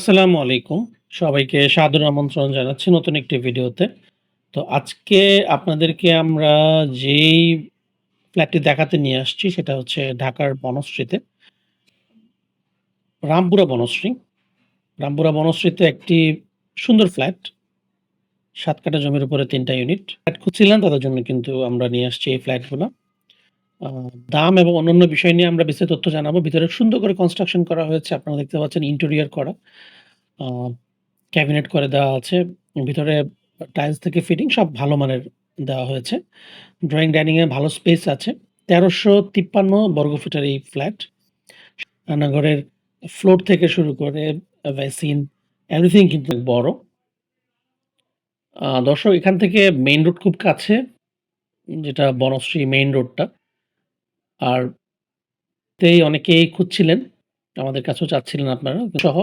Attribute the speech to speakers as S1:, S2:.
S1: আসসালামু আলাইকুম। সবাইকে সাদর আমন্ত্রণ জানাচ্ছি নতুন একটি ভিডিওতে। তো আজকে আপনাদেরকে আমরা যেই ফ্ল্যাটটি দেখাতে নিয়ে আসছি সেটা হচ্ছে ঢাকার বনশ্রীতে। রামপুরা বনশ্রী। রামপুরা বনশ্রীতে একটি সুন্দর ফ্ল্যাট। সাত কাটা জমির উপরে তিনটা ইউনিট। ফ্ল্যাট খুঁজছিলেন তাদের জন্য কিন্তু আমরা নিয়ে আসছি এই ফ্ল্যাটগুলা। দাম এবং অন্যান্য বিষয় নিয়ে আমরা বিস্তারিত তথ্য জানাব। ভিতরে সুন্দর করে কনস্ট্রাকশন করা হয়েছে। আপনারা দেখতে পাচ্ছেন ইন্টেরিয়র করা। ক্যাবিনেট করে দেওয়া আছে। ভিতরে টাইলস থেকে ফিটিং সব ভালো মানের দেওয়া হয়েছে। ড্রয়িং ডাইনিং এ ভালো স্পেস আছে। ১৩৫৩ বর্গফিটের এই ফ্ল্যাট। রান্নাঘরের ফ্লোর থেকে শুরু করে বেসিন এভরিথিং কিন্তু বড়। দর্শক, এখান থেকে মেইন রোড খুব কাছে। যেটা বনশ্রী মেইন রোডটা। আর তেই অনেকেই খুঁজছিলেন। আমাদের কাছেও চাচ্ছিলেন আপনারা সহ